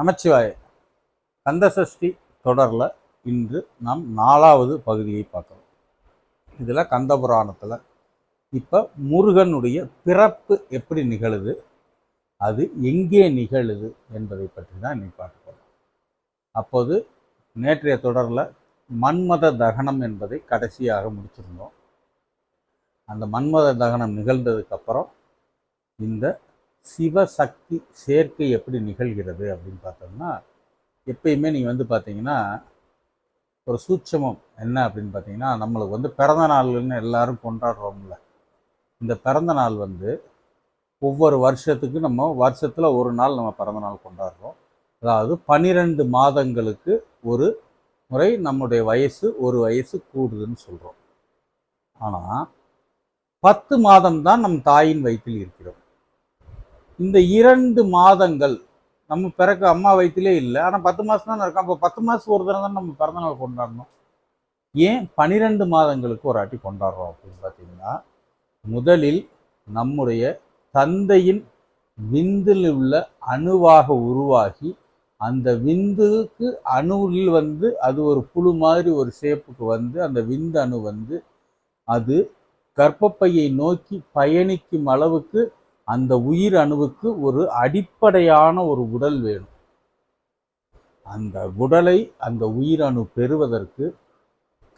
நமச்சிவாய. கந்தசஷ்டி தொடரில் இன்று நாம் நாலாவது பகுதியை பார்க்குறோம். இதில் கந்தபுராணத்தில் இப்போ முருகனுடைய பிறப்பு எப்படி நிகழுது அது எங்கே நிகழுது என்பதை பற்றி தான் இன்னைக்கு பார்க்க போகிறோம் அப்போது நேற்றைய தொடரில் மன்மத தகனம் என்பதை கடைசியாக முடிச்சிருந்தோம். அந்த மன்மத தகனம் நிகழ்ந்ததுக்கப்புறம் இந்த சிவசக்தி சேர்க்கை எப்படி நிகழ்கிறது அப்படின்னு பார்த்தோம்னா எப்பயுமே நீங்கள் வந்து பார்த்தீங்கன்னா ஒரு சூட்சமம் என்ன அப்படின்னு பார்த்தீங்கன்னா நம்மளுக்கு வந்து பிறந்த நாள்னு எல்லாரும் கொண்டாடுறோம்ல. இந்த பிறந்த நாள் வந்து ஒவ்வொரு வருஷத்துக்கு நம்ம வருஷத்தில் ஒரு நாள் நம்ம பிறந்த நாள் கொண்டாடுறோம். அதாவது பன்னிரெண்டு மாதங்களுக்கு ஒரு முறை நம்முடைய வயசு ஒரு வயசு கூடுதுன்னு சொல்கிறோம் ஆனால் பத்து மாதம் தான் நம் தாயின் வயிற்றில் இருக்கிறோம். இந்த இரண்டு மாதங்கள் நம்ம பிறக்க அம்மா வயிற்றுலே இல்லை. ஆனால் பத்து மாதம் தான் இருக்கோம் அப்போ பத்து மாதம் ஒரு தடவை தான் நம்ம பிறந்தநாள் கொண்டாடணும். ஏன் பனிரெண்டு மாதங்களுக்கு ஒரு ஆட்டி கொண்டாடுறோம் அப்படின்னு பார்த்தீங்கன்னா முதலில் நம்முடைய தந்தையின் விந்தில் உள்ள அணுவாக உருவாகி அந்த விந்துக்கு அணுவில் வந்து அது ஒரு புழு மாதிரி ஒரு ஷேப்புக்கு வந்து அந்த விந்து அணு வந்து அது கர்ப்பப்பையை நோக்கி பயணிக்கும் அளவுக்கு அந்த உயிர் அணுவுக்கு ஒரு அடிப்படையான ஒரு உடல் வேணும். அந்த உடலை அந்த உயிரணு பெறுவதற்கு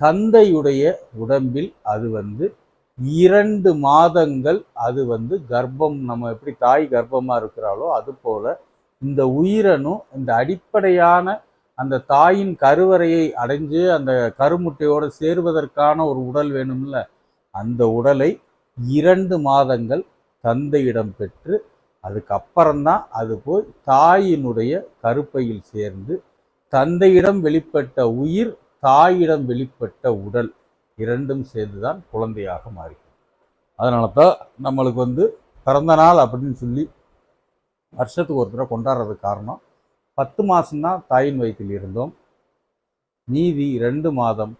தந்தையுடைய உடம்பில் அது வந்து இரண்டு மாதங்கள் அது வந்து கர்ப்பம் நம்ம எப்படி தாய் கர்ப்பமாக இருக்கிறாளோ அது போல இந்த உயிரணு இந்த அடிப்படையான அந்த தாயின் கருவறையை அடைஞ்சு அந்த கருமுட்டையோடு சேருவதற்கான ஒரு உடல் வேணும்ல அந்த உடலை இரண்டு மாதங்கள் தந்தையிடம் பெற்று அதுக்கப்புறம்தான் அது போய் தாயினுடைய கருப்பையில் சேர்ந்து தந்தையிடம் வெளிப்பட்ட உயிர் தாயிடம் வெளிப்பட்ட உடல் இரண்டும் சேர்ந்து தான் குழந்தையாக மாறிக்கும் அதனால தான் நம்மளுக்கு வந்து பிறந்த நாள் அப்படின்னு சொல்லி வருஷத்துக்கு ஒரு தடவை கொண்டாடுறதுக்கு காரணம். பத்து மாதம்தான் தாயின் வயிற்றில் இருந்தோம். மீதி ரெண்டு மாதம்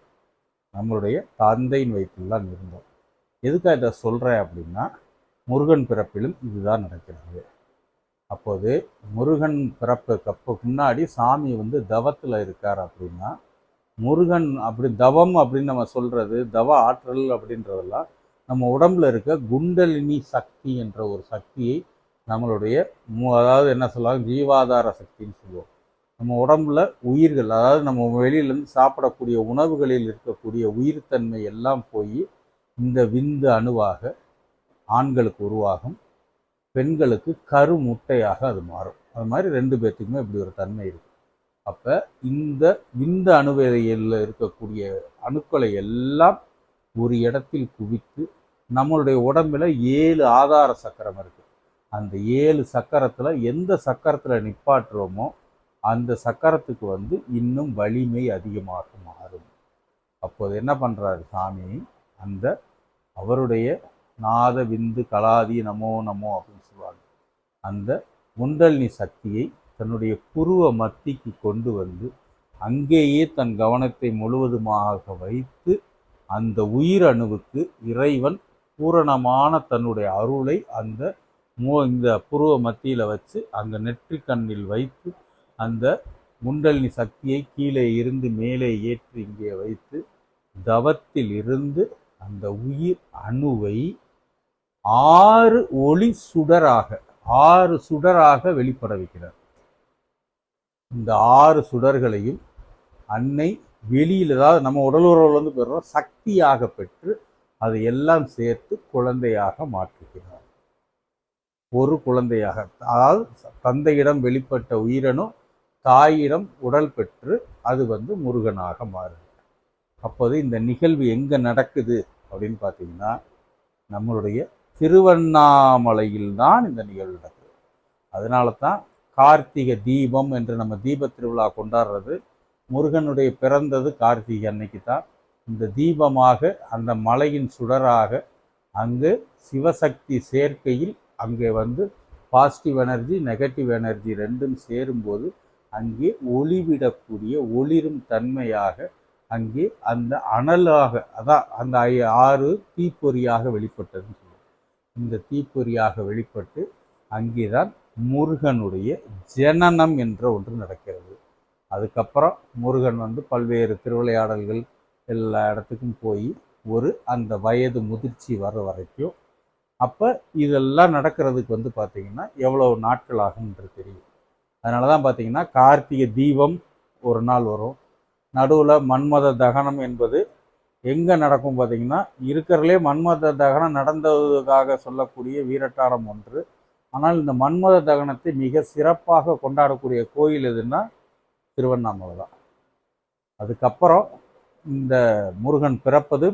நம்மளுடைய தந்தையின் வயிற்றில் தான் இருந்தோம். எதுக்காக இதை சொல்கிறேன் அப்படின்னா முருகன் பிறப்பிலும் இதுதான் நடக்கிறது. அப்போது முருகன் பிறப்புக்கு அப்போ முன்னாடி சாமி வந்து தவத்தில் இருக்கார் அப்படின்னா முருகன் அப்படி தவம் அப்படின்னு நம்ம சொல்கிறது தவ ஆற்றல் அப்படின்றதெல்லாம் நம்ம உடம்புல இருக்க குண்டலினி சக்தி என்ற ஒரு சக்தியை நம்மளுடைய மு அதாவது என்ன சொல்லுவாங்க ஜீவாதார சக்தின்னு சொல்லுவோம். நம்ம உடம்புல உயிர்கள் அதாவது நம்ம வெளியிலேருந்து சாப்பிடக்கூடிய உணவுகளில் இருக்கக்கூடிய உயிர்த்தன்மை எல்லாம் போய் இந்த விந்து அணுவாக ஆண்களுக்கு உருவாகும் பெண்களுக்கு கரு முட்டையாக அது மாறும். அது மாதிரி ரெண்டு பேர்த்துக்குமே இப்படி ஒரு தன்மை இருக்கும் அப்போ இந்த இந்த அணுவையில் இருக்கக்கூடிய அணுக்களை எல்லாம் ஒரு இடத்தில் குவித்து நம்மளுடைய உடம்பில் ஏழு ஆதார சக்கரம் இருக்குது அந்த ஏழு சக்கரத்தில் எந்த சக்கரத்தில் நிப்பாட்டுறோமோ அந்த சக்கரத்துக்கு வந்து இன்னும் வலிமை அதிகமாக மாறும். அப்போது என்ன பண்ணுறாரு சாமி? அந்த அவருடைய நாத விந்து கலாதி நமோ நமோ அப்படின்னு சொல்லுவாங்க. அந்த குண்டலினி சக்தியை தன்னுடைய புருவ மத்திக்கு கொண்டு வந்து அங்கேயே தன் கவனத்தை முழுவதுமாக வைத்து அந்த உயிரணுவுக்கு இறைவன் பூரணமான தன்னுடைய அருளை அந்த மோ இந்த புருவ மத்தியில் வச்சு அந்த நெற்றி கண்ணில் வைத்து அந்த குண்டலினி சக்தியை கீழே இருந்து மேலே ஏற்றி இங்கே வைத்து தவத்தில் இருந்து அந்த உயிர் அணுவை ஆறு ஒளி சுடராக ஆறு சுடராக வெளிப்பட வைக்கிறார். இந்த ஆறு சுடர்களையும் அன்னை வெளியில் அதாவது நம்ம உடல் உறவுலேருந்து பெறுறோம் சக்தியாக பெற்று அதை எல்லாம் சேர்த்து குழந்தையாக மாற்றுகிறார். ஒரு குழந்தையாக அதாவது தந்தையிடம் வெளிப்பட்ட உயிரனும் தாயிடம் உடல் பெற்று அது வந்து முருகனாக மாறுது. அப்போது இந்த நிகழ்வு எங்கே நடக்குது அப்படின்னு பார்த்தீங்கன்னா நம்மளுடைய திருவண்ணாமலையில் தான் இந்த நிகழ்வு நடக்குது. அதனால தான் கார்த்திகை தீபம் என்று நம்ம தீப திருவிழா கொண்டாடுறது முருகனுடைய பிறந்தது கார்த்திகை அன்னைக்கு தான் இந்த தீபமாக அந்த மலையின் சுடராக அங்கு சிவசக்தி சேர்க்கையில் அங்கே வந்து பாசிட்டிவ் எனர்ஜி நெகட்டிவ் எனர்ஜி ரெண்டும் சேரும்போது அங்கே ஒளிவிடக்கூடிய ஒளிரும் தன்மையாக அங்கே அந்த அனலாக அதான் அந்த ஐ- ஆறு தீப்பொறியாக வெளிப்பட்டது. இந்த தீப்பொறியாக வெளிப்பட்டு அங்கே தான் முருகனுடைய ஜனனம் என்ற ஒன்று நடக்கிறது. அதுக்கப்புறம் முருகன் வந்து பல்வேறு திருவிளையாடல்கள் எல்லா இடத்துக்கும் போய் ஒரு அந்த வயது முதிர்ச்சி வர வரைக்கும் அப்போ இதெல்லாம் நடக்கிறதுக்கு வந்து பார்த்திங்கன்னா எவ்வளோ நாட்கள் ஆகும்ன்றது தெரியும். அதனால தான் பார்த்திங்கன்னா கார்த்திகை தீபம் ஒரு நாள் வரும். நடுவில் மன்மத தகனம் என்பது எங்கே நடக்கும் பார்த்தீங்கன்னா இருக்கிறதுலே மன்மத தகனம் நடந்ததுக்காக சொல்லக்கூடிய வீரட்டாரம் ஒன்று. ஆனால் இந்த மன்மத தகனத்தை மிக சிறப்பாக கொண்டாடக்கூடிய கோயில் எதுன்னா திருவண்ணாமலை தான். அதுக்கப்புறம் இந்த முருகன் பிறப்பது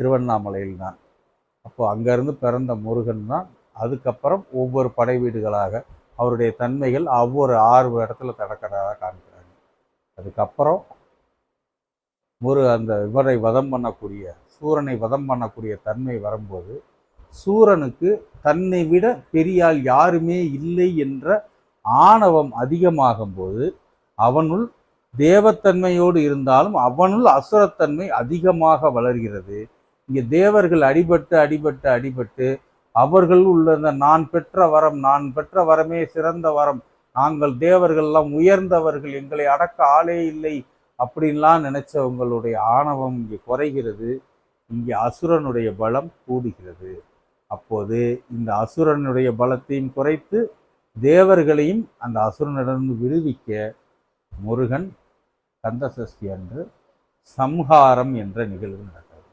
திருவண்ணாமலையில் தான். அப்போ அங்கேருந்து பிறந்த முருகன் தான். அதுக்கப்புறம் ஒவ்வொரு படை வீடுகளாக அவருடைய தன்மைகள் ஒவ்வொரு ஆறு இடத்துல நடக்கிறதா காண்கிறாங்க அதுக்கப்புறம் ஒரு அந்த இவரை வதம் பண்ணக்கூடிய சூரனை வதம் பண்ணக்கூடிய தன்மை வரும்போது சூரனுக்கு தன்னை விட பெரியால் யாருமே இல்லை என்ற ஆணவம் அதிகமாகும்போது அவனுள் தேவத்தன்மையோடு இருந்தாலும் அவனுள் அசுரத்தன்மை அதிகமாக வளர்கிறது. இங்கே தேவர்கள் அடிபட்டு அடிபட்டு அடிபட்டு அவர்கள் உள்ள இந்த நான் பெற்ற வரம் நான் பெற்ற வரமே சிறந்த வரம் நாங்கள் தேவர்கள்லாம் உயர்ந்தவர்கள் எங்களை அடக்க ஆளே இல்லை அப்படின்லாம் நினைச்சவங்களுடைய ஆணவம் இங்கே குறைகிறது. இங்கே அசுரனுடைய பலம் கூடுகிறது. அப்போது இந்த அசுரனுடைய பலத்தையும் குறைத்து தேவர்களையும் அந்த அசுரனிடமிருந்து விடுவிக்க முருகன் கந்தசஷ்டி அன்று சம்ஹாரம் என்ற நிகழ்வு நடக்கிறது.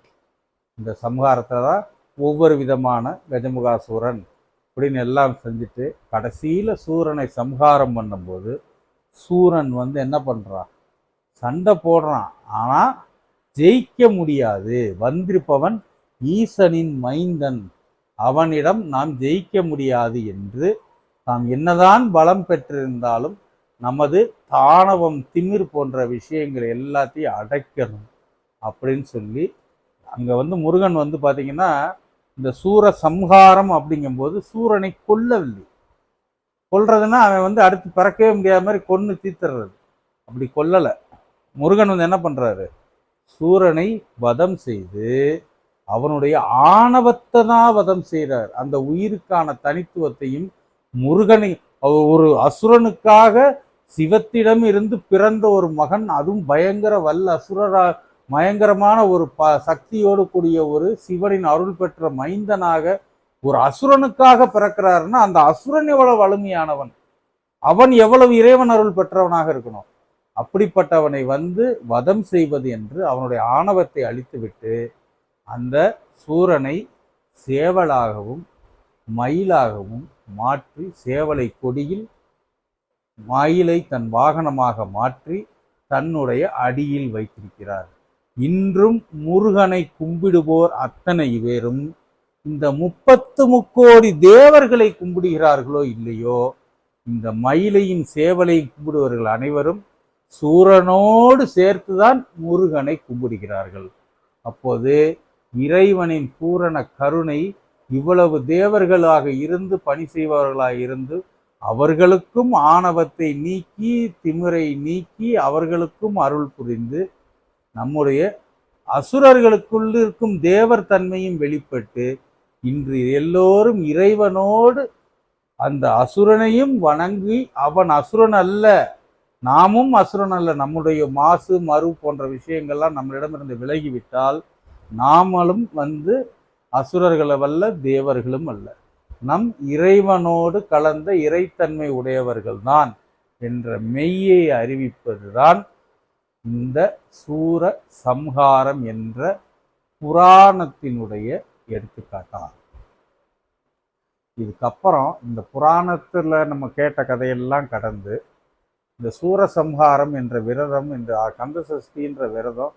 இந்த சம்ஹாரத்தை தான் ஒவ்வொரு விதமான கஜமுகாசூரன் அப்படின்னு எல்லாம் செஞ்சுட்டு கடைசியில் சூரனை சம்ஹாரம் பண்ணும்போது சூரன் வந்து என்ன பண்ணுறான் சண்டை போடுறான். ஆனால் ஜெயிக்க முடியாது. வந்திருப்பவன் ஈசனின் மைந்தன். அவனிடம் நாம் ஜெயிக்க முடியாது என்று நாம் என்னதான் பலம் பெற்றிருந்தாலும் நமது தானவம் திமிர் போன்ற விஷயங்கள் எல்லாத்தையும் அடைக்கணும் அப்படின்னு சொல்லி அங்கே வந்து முருகன் வந்து பார்த்தீங்கன்னா இந்த சூர சம்ஹாரம் அப்படிங்கும்போது சூரனை கொல்லவில்லை. கொல்றதுன்னா அவன் வந்து அடுத்து பிறக்கவே முடியாத மாதிரி கொன்று தீத்துறது. அப்படி கொல்லலை. முருகன் வந்து என்ன பண்ணுறாரு சூரனை வதம் செய்து அவனுடைய ஆணவத்தை தான் வதம் செய்கிறார் அந்த உயிருக்கான தனித்துவத்தையும் முருகனை ஒரு அசுரனுக்காக சிவத்திடம் இருந்து பிறந்த ஒரு மகன் அதுவும் பயங்கர வல்ல அசுரரா பயங்கரமான ஒரு ப சக்தியோடு கூடிய ஒரு சிவனின் அருள் பெற்ற மைந்தனாக ஒரு அசுரனுக்காக பிறக்கிறாருன்னா அந்த அசுரன் எவ்வளவு வலிமையானவன்? அவன் எவ்வளவு இறைவன் அருள் பெற்றவனாக இருக்கணும்? அப்படிப்பட்டவனை வந்து வதம் செய்வது என்று அவனுடைய ஆணவத்தை அழித்துவிட்டு அந்த சூரனை சேவலாகவும் மயிலாகவும் மாற்றி சேவலை கொடியில் மயிலை தன் வாகனமாக மாற்றி தன்னுடைய அடியில் வைத்திருக்கிறார். இன்றும் முருகனை கும்பிடுவோர் அத்தனை பேரும் இந்த முப்பத்து முக்கோடி தேவர்களை கும்பிடுகிறார்களோ இல்லையோ இந்த மயிலையின் சேவலை கும்பிடுவர்கள் அனைவரும் சூரனோடு சேர்த்துதான் முருகனை கும்பிடுகிறார்கள். அப்போது இறைவனின் பூரண கருணை இவ்வளவு தேவர்களாக இருந்து பணி செய்பவர்களாக இருந்து அவர்களுக்கும் ஆணவத்தை நீக்கி திமிரை நீக்கி அவர்களுக்கும் அருள் புரிந்து நம்முடைய அசுரர்களுக்குள் இருக்கும் தேவர் தன்மையும் வெளிப்பட்டு இன்று எல்லோரும் இறைவனோடு அந்த அசுரனையும் வணங்கி அவன் அசுரன் அல்ல. நாமும் அசுரன் அல்ல நம்முடைய மாசு மறு போன்ற விஷயங்கள்லாம் நம்மளிடமிருந்து விலகிவிட்டால் நாமளும் வந்து அசுரர்கள் அல்ல தேவர்களும் அல்ல. நம் இறைவனோடு கலந்த இறைத்தன்மை உடையவர்கள்தான் என்ற மெய்யை அறிவிப்பதுதான் இந்த சூர சம்ஹாரம் என்ற புராணத்தினுடைய எடுத்துக்காட்டாகும். இதுக்கப்புறம் இந்த புராணத்தில் நம்ம கேட்ட கதையெல்லாம் கடந்து இந்த சூரசம்ஹாரம் என்ற விரதம் இந்த கந்த சஷ்டின்ற விரதம்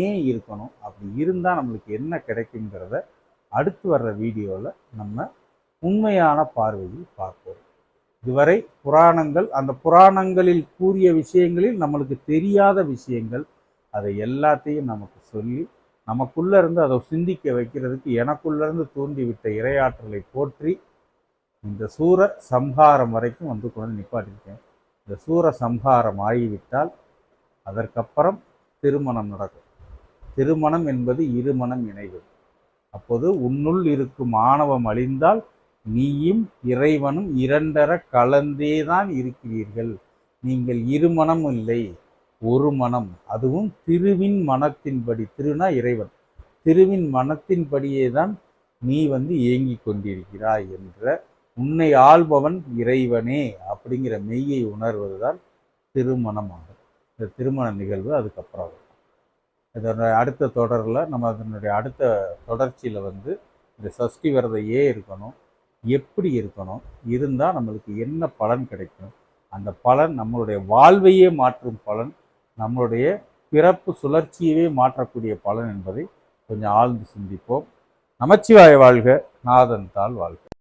ஏன் இருக்கணும்? அப்படி இருந்தால் நம்மளுக்கு என்ன கிடைக்குங்கிறத அடுத்து வர்ற வீடியோவில் நம்ம உண்மையான பார்வையில் பார்ப்போம். இதுவரை புராணங்கள் அந்த புராணங்களில் கூறிய விஷயங்களில் நம்மளுக்கு தெரியாத விஷயங்கள் அதை எல்லாத்தையும் நமக்கு சொல்லி நமக்குள்ளேருந்து அதை சிந்திக்க வைக்கிறதுக்கு எனக்குள்ளேருந்து தூண்டிவிட்ட இரையாற்றலை போற்றி இந்த சூர சம்ஹாரம் வரைக்கும் வந்து கொண்டு நிப்பாட்டிருக்கேன் இந்த சூர சம்ஹாரம் ஆகிவிட்டால் அதற்கப்புறம் திருமணம் நடக்கும். திருமணம் என்பது இருமணம் இணைவது அப்போது உன்னுள் இருக்கும் ஆணவம் அழிந்தால் நீயும் இறைவனும் இரண்டர கலந்தே தான் இருக்கிறீர்கள். நீங்கள் இருமணம் இல்லை ஒரு மனம். அதுவும் திருவின் மனத்தின்படி திருனா இறைவன். திருவின் மனத்தின்படியே தான் நீ வந்து இயங்கிக் கொண்டிருக்கிறாய் என்ற உன்னை ஆள்பவன் இறைவனே அப்படிங்கிற மெய்யை உணர்வதுதான் திருமணமாகும். இந்த திருமண நிகழ்வு அதுக்கப்புறம் இதனுடைய அடுத்த தொடரில் நம்ம அதனுடைய அடுத்த தொடர்ச்சியில் வந்து இந்த சஷ்டி விரதம் ஏன் இருக்கணும் எப்படி இருக்கணும் இருந்தால் நம்மளுக்கு என்ன பலன் கிடைக்கும் அந்த பலன் நம்மளுடைய வாழ்வையே மாற்றும் பலன் நம்மளுடைய பிறப்பு சுழற்சியவே மாற்றக்கூடிய பலன் என்பதை கொஞ்சம் ஆழ்ந்து சிந்திப்போம். நமச்சிவாய வாழ்க நாதன் தாள் வாழ்க.